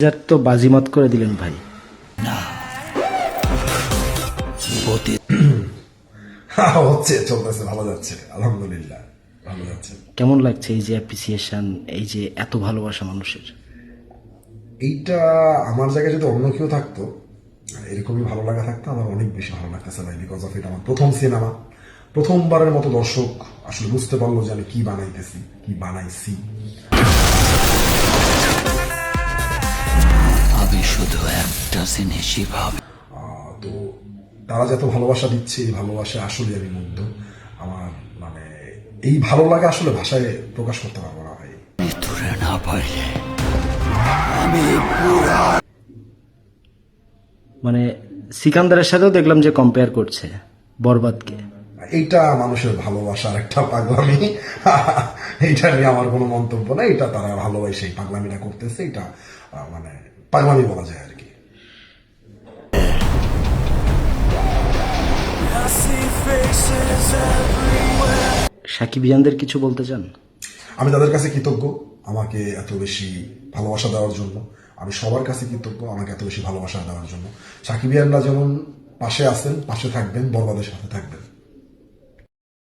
যার তো বাজিমাত করে দিলেন ভাই। হ্যাঁ, হচ্ছে চলতেছে ভালো যাচ্ছে আলহামদুলিল্লাহ ভালো যাচ্ছে। কেমন লাগছে এই যে অ্যাপ্রিসিয়েশন এই যে এত ভালোবাসা মানুষের? এইটা আমার জায়গায় যদি অন্য কেউ থাকতো এরকমই ভালো লাগা থাকতো আমার অনেক বেশি ভালো লাগতেছে ভাই বিকজ অফ এটা আমার প্রথম সিনেমা প্রথমবারের মতো দর্শক আসলে বুঝতে পারল যে আমি কি বানাইতেছি কি বানাইছি। আমি শুধু একটা জিনিসই ভাবি। তো তারা যত ভালোবাসা দিচ্ছে এই ভালোবাসা আসলে আমি মুগ্ধ। আমার মানে এই ভালো লাগা আসলে ভাষায় প্রকাশ করতে পারব না ভাই। দূরে না পাইলে আমি মানে সিকান্দারের সাথেও দেখলাম যে কম্পেয়ার করছে বরবাদকে। এইটা মানুষের ভালোবাসার একটা পাগলামি। এইটা নিয়ে আমার কোনো মন্তব্য না এটা তারা ভালোবাসে পাগলামিটা করতেছে এটা মানে পাগলামি বলা যায় আর কি। সাকিব ইয়ানদের কিছু বলতে চান? আমি তাদের কাছে কৃতজ্ঞ আমাকে এত বেশি ভালোবাসা দেওয়ার জন্য। আমি সবার কাছে কৃতজ্ঞ আমাকে এত বেশি ভালোবাসা দেওয়ার জন্য। সাকিব সাকিবিয়ানরা যেমন পাশে আছেন পাশে থাকবেন বরবাদের সাথে থাকবেন।